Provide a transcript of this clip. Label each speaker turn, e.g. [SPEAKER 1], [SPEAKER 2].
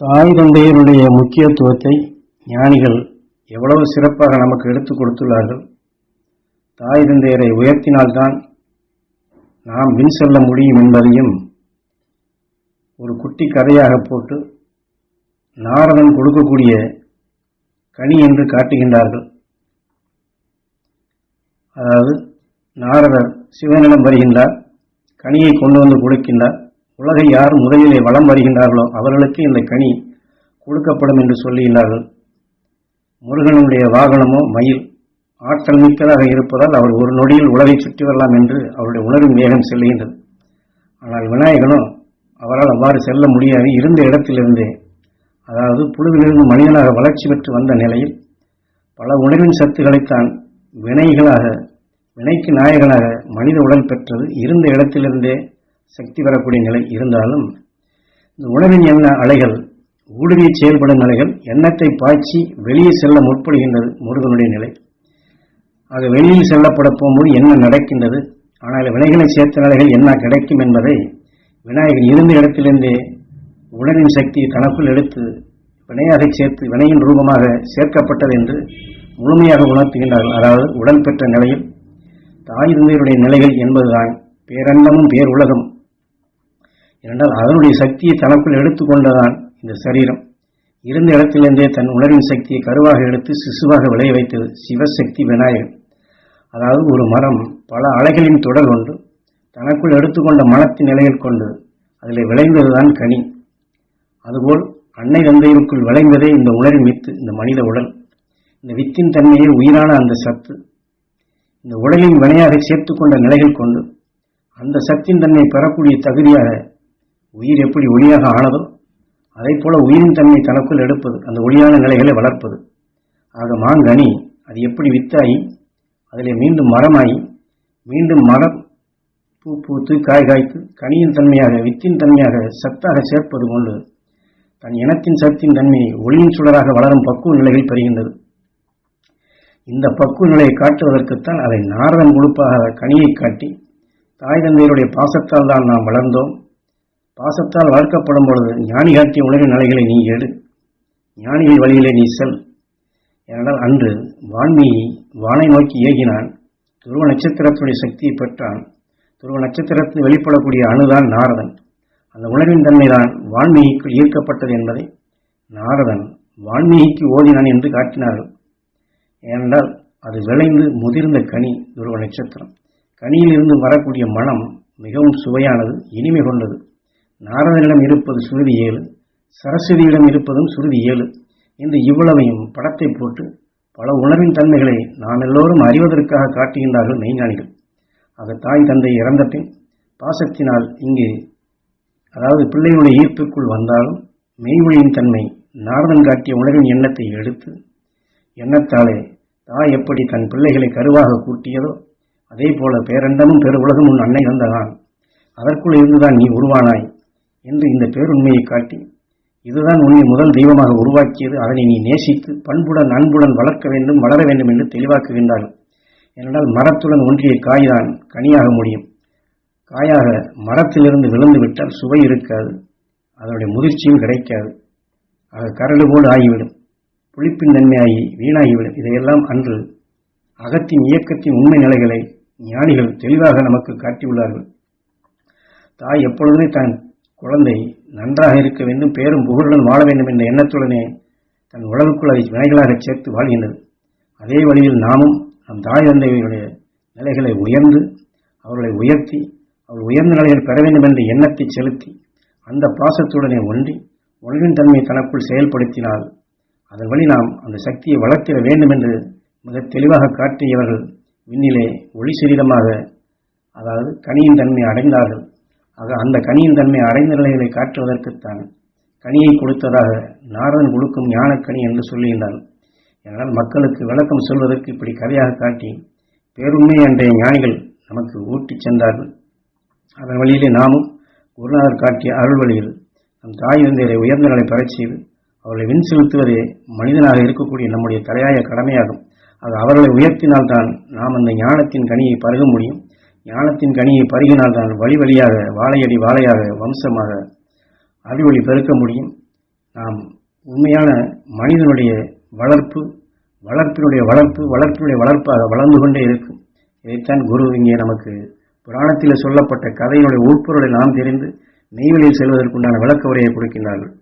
[SPEAKER 1] தாய் தந்தையருடைய முக்கியத்துவத்தை ஞானிகள் எவ்வளவு சிறப்பாக நமக்கு எடுத்துக் கொடுத்துள்ளார்கள். தாய் தந்தையரை உயர்த்தினால்தான் நாம் வின் செல்ல முடியும் என்பதையும் ஒரு குட்டி கதையாக போட்டு நாரதன் கொடுக்கக்கூடிய கனி என்று காட்டுகின்றார்கள். அதாவது நாரதர் சிவனிடம் வருகின்றார் கனியை கொண்டு வந்து கொடுக்கின்றார். உலகை யார் முதலிலே வளம் வருகின்றார்களோ அவர்களுக்கு இந்த கனி கொடுக்கப்படும் என்று சொல்லுகின்றார்கள். முருகனுடைய வாகனமோ மயில் ஆற்றல் மிக்கதாக இருப்பதால் அவர் ஒரு நொடியில் உலகை சுற்றி வரலாம் என்று அவருடைய உணர்வின் வேகம் செல்லுகின்றது. ஆனால் விநாயகனோ அவரால் அவ்வாறு செல்ல முடியாது. இருந்த இடத்திலிருந்தே அதாவது புழுவிலிருந்து மனிதனாக வளர்ச்சி பெற்று வந்த நிலையில் பல உணர்வின் சத்துக்களைத்தான் வினைகளாக வினைக்கு நாயகனாக மனித உடல் பெற்றது. இருந்த இடத்திலிருந்தே சக்தி வரக்கூடிய நிலை இருந்தாலும் இந்த உணவின் எண்ண அலைகள் ஊடுருவி செயல்படும் நிலைகள் எண்ணத்தை பாய்ச்சி வெளியே செல்ல முற்படுகின்றது முருகனுடைய நிலை. ஆக வெளியில் செல்லப்பட போகும்போது என்ன நடக்கின்றது? ஆனால் வினைகளை சேர்த்த நிலைகள் என்ன கிடைக்கும் என்பதை விநாயகர் இருந்த இடத்திலிருந்தே உடலின் சக்தியை தனக்குள் எடுத்து வினையாக சேர்த்து வினையின் ரூபமாக சேர்க்கப்பட்டது என்று முழுமையாக உணர்த்துகின்றார்கள். அதாவது உடல் பெற்ற நிலையில் தாய் தந்தையருடைய நிலைகள் என்பதுதான். பேரண்டமும் பேருலகம். என்றால் அதனுடைய சக்தியை தனக்குள் எடுத்துக்கொண்டதான் இந்த சரீரம். இருந்த இடத்திலிருந்தே தன் உணர்வின் சக்தியை கருவாக எடுத்து சிசுவாக விளைய வைத்தது சிவசக்தி விநாயகர் அதாவது ஒரு மரம் பல அலைகளின் தொடர் ஒன்று தனக்குள் எடுத்துக்கொண்ட மனத்தின் நிலையில் கொண்டு அதில் விளைந்ததுதான் கனி. அதுபோல் அன்னை தந்தையிற்குள் விளைந்ததே இந்த உணரின் வித்து இந்த மனித உடல். இந்த வித்தின் தன்மையே உயிரான அந்த சத்து. இந்த உடலின் வினையாக சேர்த்துக்கொண்ட நிலைகள் கொண்டு அந்த சத்தின் தன்மை பெறக்கூடிய தகுதியாக உயிர் எப்படி ஒளியாக ஆனதோ அதை போல உயிரின் தன்மை தனக்குள் எடுப்பது அந்த ஒளியான நிலைகளை வளர்ப்பது. ஆக மாங்கனி அது எப்படி வித்தாகி அதிலே மீண்டும் மரமாகி மீண்டும் மரம் பூ பூத்து காய் காய்த்து கனியின் தன்மையாக வித்தின் தன்மையாக சத்தாக சேர்ப்பது கொண்டு தன் இனத்தின் சத்தின் தன்மையை ஒளியின் சுடராக வளரும் பக்குவ நிலையில் பெறுகின்றது. இந்த பக்குவ நிலையை காட்டுவதற்குத்தான் அதை நாரதன் கொடுப்பாக கனியை காட்டி தாய் தந்தையருடைய பாசத்தால் தான் நாம் வளர்ந்தோம். பாசத்தால் வளர்க்கப்படும் பொழுது ஞானி காட்டிய உலகின் நிலைகளை நீ எடு. ஞானியின் வழியிலே நீ செல். ஏனென்றால் அன்று வான்மீகி வானை நோக்கி ஏகினான். துருவ நட்சத்திரத்துடைய சக்தியை பெற்றான். துருவ நட்சத்திரத்தில் வெளிப்படக்கூடிய அணுதான் நாரதன். அந்த உணர்வின் தன்மைதான் வான்மீகிக்குள் ஈர்க்கப்பட்டது என்பதை நாரதன் வான்மீகிக்கு ஓதினான் என்று காட்டினார்கள். ஏனென்றால் அது விளைந்து முதிர்ந்த கனி துருவ நட்சத்திரம். கனியிலிருந்து வரக்கூடிய மனம் மிகவும் சுவையானது இனிமை கொண்டது. நாரதனிடம் இருப்பது சுருதி ஏழு சரஸ்வதியிடம் இருப்பதும் சுருதி ஏழு. இந்த இவ்வளவையும் படத்தை போட்டு பல உணர்வின் தன்மைகளை நாம் எல்லோரும் அறிவதற்காக காட்டுகின்றார்கள் மெய்ஞானிகள். ஆக தாய் தந்தை இறந்த பின் பாசத்தினால் இங்கு அதாவது பிள்ளைகளுடைய ஈர்ப்புக்குள் வந்தாலும் மெய்மொழியின் தன்மை நாரதன் காட்டிய உணர்வின் எண்ணத்தை எடுத்து எண்ணத்தாலே தாய் எப்படி தன் பிள்ளைகளை கருவாக கூட்டியதோ அதே போல பேரண்டமும் பெரு உலகம் உன் அன்னை வந்ததான் அதற்குள் இருந்துதான் நீ உருவானாய். என்று இந்த பேருண்மையை காட்டி இதுதான் உன்னை முதல் தெய்வமாக உருவாக்கியது. அதனை நீ நேசித்து பண்புடன் அன்புடன் வளர்க்க வேண்டும் வளர வேண்டும் என்று தெளிவாக்குகின்றார்கள் ஏனென்றால் மரத்துடன் ஒன்றிய காய்தான் கனியாக முடியும். காயாக மரத்திலிருந்து விழுந்து விட்டால் சுவை இருக்காது. அதனுடைய முதிர்ச்சியும் கிடைக்காது. ஆக கரடு போல் ஆகிவிடும். புளிப்பின் தன்மையாகி வீணாகிவிடும். இதையெல்லாம் அன்று அகத்தின் இயக்கத்தின் உண்மை நிலைகளை ஞானிகள் தெளிவாக நமக்கு காட்டியுள்ளார்கள். தாய் எப்பொழுதுமே தான் குழந்தை நன்றாக இருக்க வேண்டும் பேரும் புகழுடன் வாழ வேண்டும் என்ற எண்ணத்துடனே தன் உலகுக்குள் அதை வினைகளாக சேர்த்து வாழ்கின்றது. அதே வழியில் நாமும் நம் தாய் தந்தைகளுடைய நிலைகளை உயர்ந்து அவர்களை உயர்த்தி அவர் உயர்ந்த நிலையில் பெற வேண்டும் என்ற எண்ணத்தை செலுத்தி அந்த பாசத்துடனே ஒன்றி உணவின் தன்மையை தனக்குள் செயல்படுத்தினால் அதன் வழி நாம் அந்த சக்தியை வளர்த்திட வேண்டும் என்று மிக தெளிவாக காட்டியவர்கள் விண்ணிலே ஒளி சிறிதமாக அதாவது கனியின் தன்மை அடைந்தார்கள். ஆக அந்த கனியின் தன்மை அடைந்த நிலைகளை காட்டுவதற்குத்தான் கனியை கொடுத்ததாக நாரதன் கொடுக்கும் ஞானக்கனி என்று சொல்லுகின்றார்கள் அதனால் மக்களுக்கு விளக்கம் சொல்வதற்கு இப்படி கதையாக காட்டி பேருண்மை அன்றைய ஞானிகள் நமக்கு ஊட்டிச் சென்றார்கள். அதன் வழியிலே நாமும் குருநாதர் காட்டிய அருள் வழியில் நம் தாய் தந்தையரை உயர்ந்த நிலை பெறச் செய்து அவர்களை வின் செலுத்துவதே மனிதனாக இருக்கக்கூடிய நம்முடைய தலையாய கடமையாகும். அது அவர்களை உயர்த்தினால்தான் நாம் அந்த ஞானத்தின் கனியை பருக முடியும். ஞானத்தின் கனியை பருகினால் தான் வழி வழியாக வாழையடி வாழையாக வம்சமாக அறிவொளி பெருக்க முடியும். நாம் உண்மையான மனிதனுடைய வளர்ப்பு வளர்ப்பினுடைய வளர்ப்பு வளர்ப்பினுடைய வளர்ப்பாக வளர்ந்து கொண்டே இருக்கும். இதைத்தான் குரு இங்கே நமக்கு புராணத்தில் சொல்லப்பட்ட கதையினுடைய உட்பொருளை நாம் தெரிந்து நெய்வெளியில் செல்வதற்குண்டான விளக்க உரையை கொடுக்கின்றார்கள்.